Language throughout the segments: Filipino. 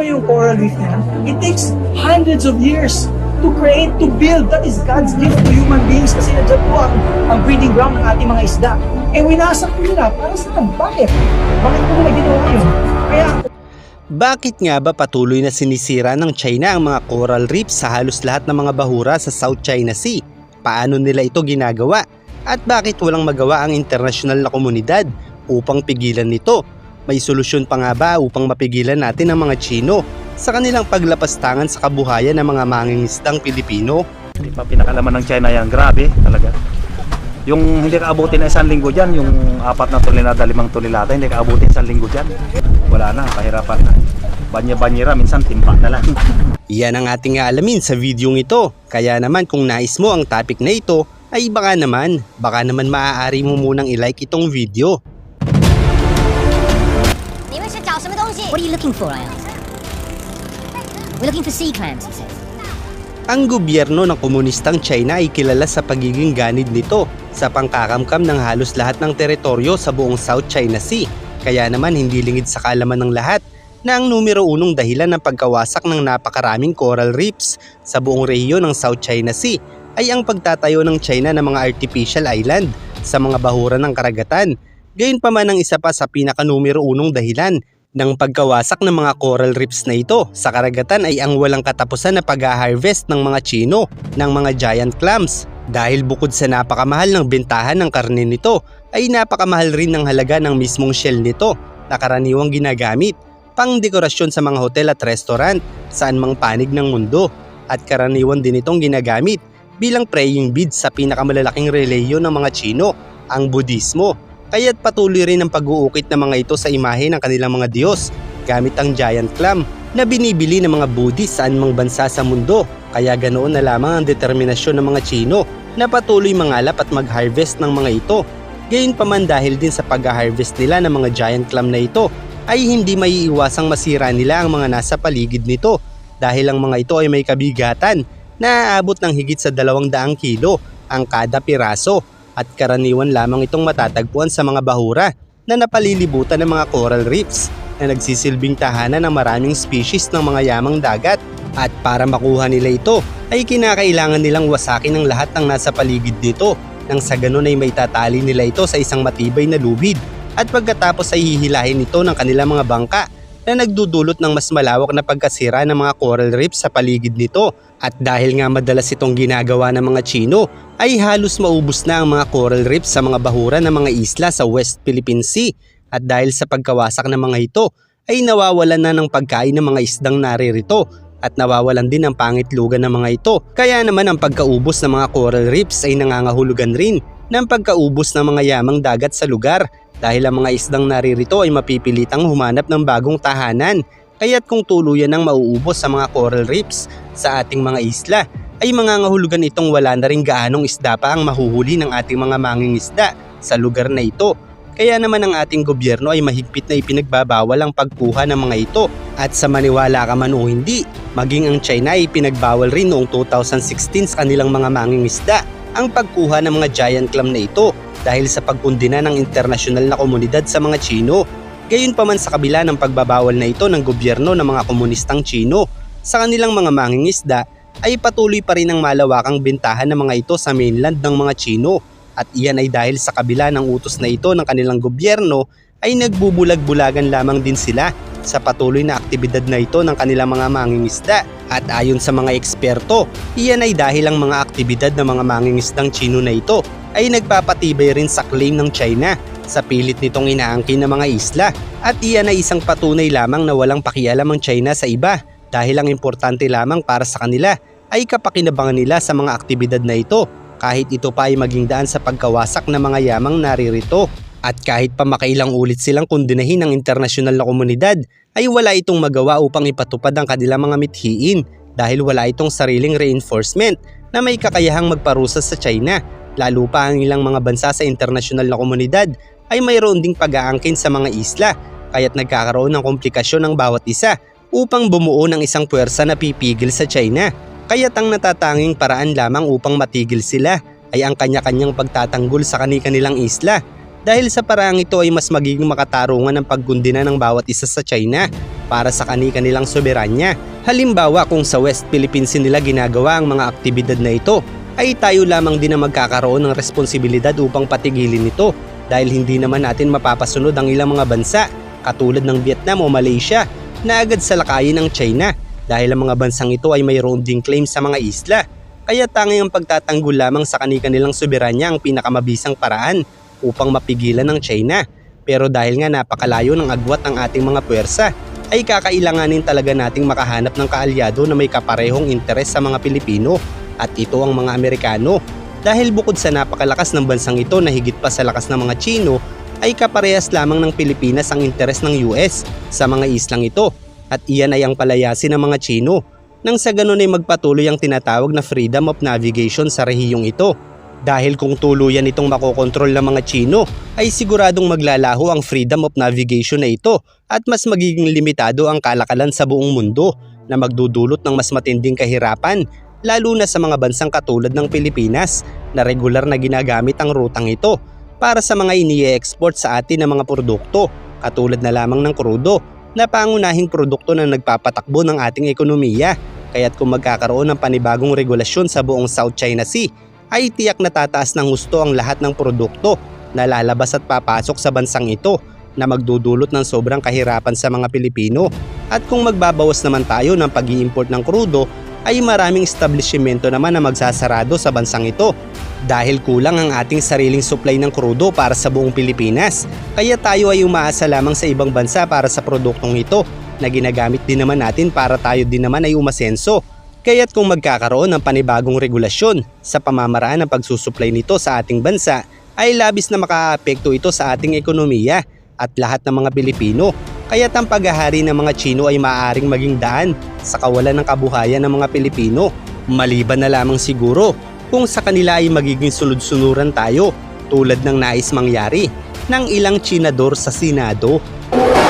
mo yung coral reef na yan? It takes hundreds of years to create, to build. That is God's gift to human beings kasi nandiyan po ang, ang breeding ground ng ating mga isda. Eh, winasak nila. Para saan? Bakit? Bakit po nila ginawa yun? Kaya Bakit nga ba patuloy na sinisira ng China ang mga coral reefs sa halos lahat ng mga bahura sa South China Sea? Paano nila ito ginagawa? At bakit walang magawa ang internasyonal na komunidad upang pigilan nito? May solusyon pa nga ba upang mapigilan natin ang mga Chino sa kanilang paglapastangan sa kabuhayan ng mga mangingisdang Pilipino? Hindi pa pinakalaman ng China yan. Grabe talaga. Yung hindi ka abutin na isang linggo dyan, yung apat na tulinada, limang tulilata, hindi ka abutin isang linggo dyan. Wala na, kahirapan na. Banya-banyera, minsan timpa na lang. Yan ang ating alamin sa videong ito. Kaya naman kung nais mo ang topic na ito, ay baka naman, baka naman maaari mo munang ilike itong video.？What are you looking for, I asked. We're looking for sea clams, he said. Ang gobyerno ng komunistang China ay kilala sa pagiging ganid nito sa pangkakamkam ng halos lahat ng teritoryo sa buong South China Sea. Kaya naman hindi lingid sa kalaman ng lahat na ang numero unong dahilan ng pagkawasak ng napakaraming coral reefs sa buong rehiyon ng South China Sea ay ang pagtatayo ng China ng mga artificial island sa mga bahura ng karagatan. Gayunpaman ang isa pa sa pinaka numero unong dahilan ng pagkawasak ng mga coral reefs na ito sa karagatan ay ang walang katapusan na pag-harvest ng mga Chino ng mga giant clams. Dahil bukod sa napakamahal ng bentahan ng karne nito, ay napakamahal rin ng halaga ng mismong shell nito na karaniwang ginagamit pang dekorasyon sa mga hotel at restaurant saan mang panig ng mundo at karaniwan din itong ginagamit bilang praying beads sa pinakamalalaking reliyon ng mga Chino, ang Budismo. Kaya't patuloy rin ang pag-uukit ng mga ito sa imahe ng kanilang mga Diyos gamit ang giant clam na binibili ng mga Buddhist saan mang bansa sa mundo. Kaya ganoon na lamang ang determinasyon ng mga Chino na patuloy mangalap at mag-harvest ng mga ito. Gayunpaman dahil din sa pag-harvest nila ng mga giant clam na ito ay hindi maiiwasang masira nila ang mga nasa paligid nito dahil ang mga ito ay may kabigatan na aabot ng higit sa 200 kilo ang kada piraso at karaniwan lamang itong matatagpuan sa mga bahura na napalilibutan ng mga coral reefs na nagsisilbing tahanan ng maraming species ng mga yamang dagat at para makuha nila ito ay kinakailangan nilang wasakin ang lahat ng nasa paligid nito nang sa ganun ay may tatali nila ito sa isang matibay na lubid at pagkatapos ay hihilahin ito ng kanilang mga bangka na nagdudulot ng mas malawak na pagkasira ng mga coral reefs sa paligid nito. At dahil nga madalas itong ginagawa ng mga Chino, ay halos maubos na ang mga coral reefs sa mga bahura ng mga isla sa West Philippine Sea. At dahil sa pagkawasak ng mga ito, ay nawawalan na ng pagkain ng mga isdang naririto at nawawalan din ang pangitlugan ng mga ito. Kaya naman ang pagkaubos ng mga coral reefs ay nangangahulugan rin ng pagkaubos ng mga yamang dagat sa lugar dahil ang mga isdang naririto ay mapipilitang humanap ng bagong tahanan. Kaya't kung tuluyan ang mauubos sa mga coral reefs sa ating mga isla, ay mangangahulugan itong wala na rin gaanong isda pa ang mahuhuli ng ating mga mangingisda sa lugar na ito. Kaya naman ang ating gobyerno ay mahigpit na ipinagbabawal ang pagkuha ng mga ito at sa maniwala ka man o hindi, maging ang China ay pinagbawal rin noong 2016 sa kanilang mga mangingisda ang pagkuha ng mga giant clam na ito dahil sa pagkundina ng internasyonal na komunidad sa mga Chino. Gayunpaman sa kabila ng pagbabawal na ito ng gobyerno ng mga komunistang Chino sa kanilang mga mangingisda ay patuloy pa rin ang malawakang bentahan ng mga ito sa mainland ng mga Chino. At iyan ay dahil sa kabila ng utos na ito ng kanilang gobyerno ay nagbubulag-bulagan lamang din sila sa patuloy na aktibidad na ito ng kanilang mga mangingisda. At ayon sa mga eksperto, iyan ay dahil ang mga aktibidad ng mga mangingisdang Chino na ito ay nagpapatibay rin sa claim ng China sa pilit nitong inaangkin ng mga isla. At iyan ay isang patunay lamang na walang pakialam ang China sa iba dahil ang importante lamang para sa kanila ay kapakinabangan nila sa mga aktibidad na ito kahit ito pa ay maging daan sa pagkawasak ng mga yamang naririto. At kahit pa makailang ulit silang kundinahin ng internasyonal na komunidad ay wala itong magawa upang ipatupad ang kanilang mga mithiin dahil wala itong sariling reinforcement na may kakayahang magparusa sa China lalo pa ang ilang mga bansa sa internasyonal na komunidad ay mayroon ding pag-aangkin sa mga isla kaya't nagkakaroon ng komplikasyon ng bawat isa upang bumuo ng isang puwersa na pipigil sa China. Kaya't ang natatanging paraan lamang upang matigil sila ay ang kanya-kanyang pagtatanggol sa kani-kanilang isla dahil sa paraang ito ay mas magiging makatarungan ang paggundina ng bawat isa sa China para sa kani-kanilang soberanya. Halimbawa kung sa West Philippines nila ginagawa ang mga aktibidad na ito, ay tayo lamang din ang magkakaroon ng responsibilidad upang patigilin ito dahil hindi naman natin mapapasunod ang ilang mga bansa katulad ng Vietnam o Malaysia na agad salakayin ng China dahil ang mga bansang ito ay mayroon ding claim sa mga isla. Kaya tanging ang pagtatanggol lamang sa kani-kanilang soberanya ang pinakamabisang paraan upang mapigilan ng China. Pero dahil nga napakalayo ng agwat ng ating mga puwersa, ay kakailanganin talaga nating makahanap ng kaalyado na may kaparehong interes sa mga Pilipino at ito ang mga Amerikano. Dahil bukod sa napakalakas ng bansang ito na higit pa sa lakas ng mga Chino, ay kaparehas lamang ng Pilipinas ang interes ng US sa mga islang ito at iyan ay ang palayasin ng mga Chino nang sa ganun ay magpatuloy ang tinatawag na freedom of navigation sa rehiyong ito. Dahil kung tuluyan itong makokontrol ng mga Chino, ay siguradong maglalaho ang freedom of navigation na ito at mas magiging limitado ang kalakalan sa buong mundo na magdudulot ng mas matinding kahirapan lalo na sa mga bansang katulad ng Pilipinas na regular na ginagamit ang rutang ito para sa mga ini-export sa atin ng mga produkto katulad na lamang ng krudo na pangunahing produkto na nagpapatakbo ng ating ekonomiya. Kaya't kung magkakaroon ng panibagong regulasyon sa buong South China Sea, ay tiyak na tataas ng gusto ang lahat ng produkto na lalabas at papasok sa bansang ito na magdudulot ng sobrang kahirapan sa mga Pilipino. At kung magbabawas naman tayo ng pag import ng krudo, ay maraming establishmento naman na magsasarado sa bansang ito dahil kulang ang ating sariling supply ng krudo para sa buong Pilipinas. Kaya tayo ay umaasa lamang sa ibang bansa para sa produktong ito na ginagamit din naman natin para tayo din naman ay umasenso. Kaya't kung magkakaroon ng panibagong regulasyon sa pamamaraan ng pagsusupply nito sa ating bansa, ay labis na makaapekto ito sa ating ekonomiya at lahat ng mga Pilipino. Kaya't ang paghahari ng mga Chino ay maaaring maging daan sa kawalan ng kabuhayan ng mga Pilipino. Maliban na lamang siguro kung sa kanila ay magiging sunod-sunuran tayo tulad ng nais mangyari ng ilang Chinador sa Senado.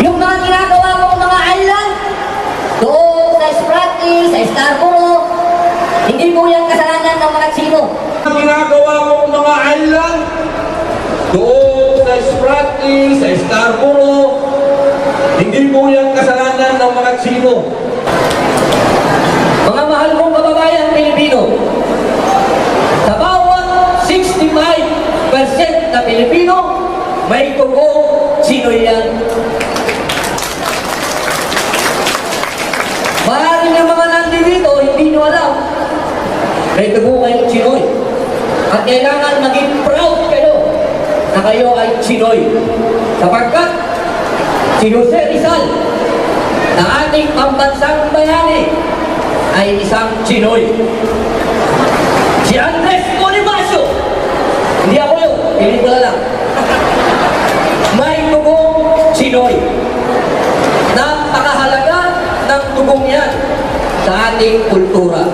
Yung mga ginagawa mong mga island, doon sa Spratley, sa Scarborough, hindi po yan kasalanan ng mga Chino. ang ginagawa mong mga island doon sa Spratley, sa Scarborough, hindi po yan kasalanan ng mga Chino. Mga mahal kong kababayan Pilipino, sa bawat 65% na Pilipino, may tugong Chino yan. Maraming ng mga nandito, hindi nyo alam, may tugo kayong Chinoy. At kailangan maging proud kayo na kayo ay Chinoy. Sapagkat si Jose Rizal, na ating pambansang bayani, ay isang Chinoy. Si Andres Bonifacio, hindi ako yun, pelikula lang. May tugong Chinoy. Napakahalaga ng tugong yan sa ating kultura.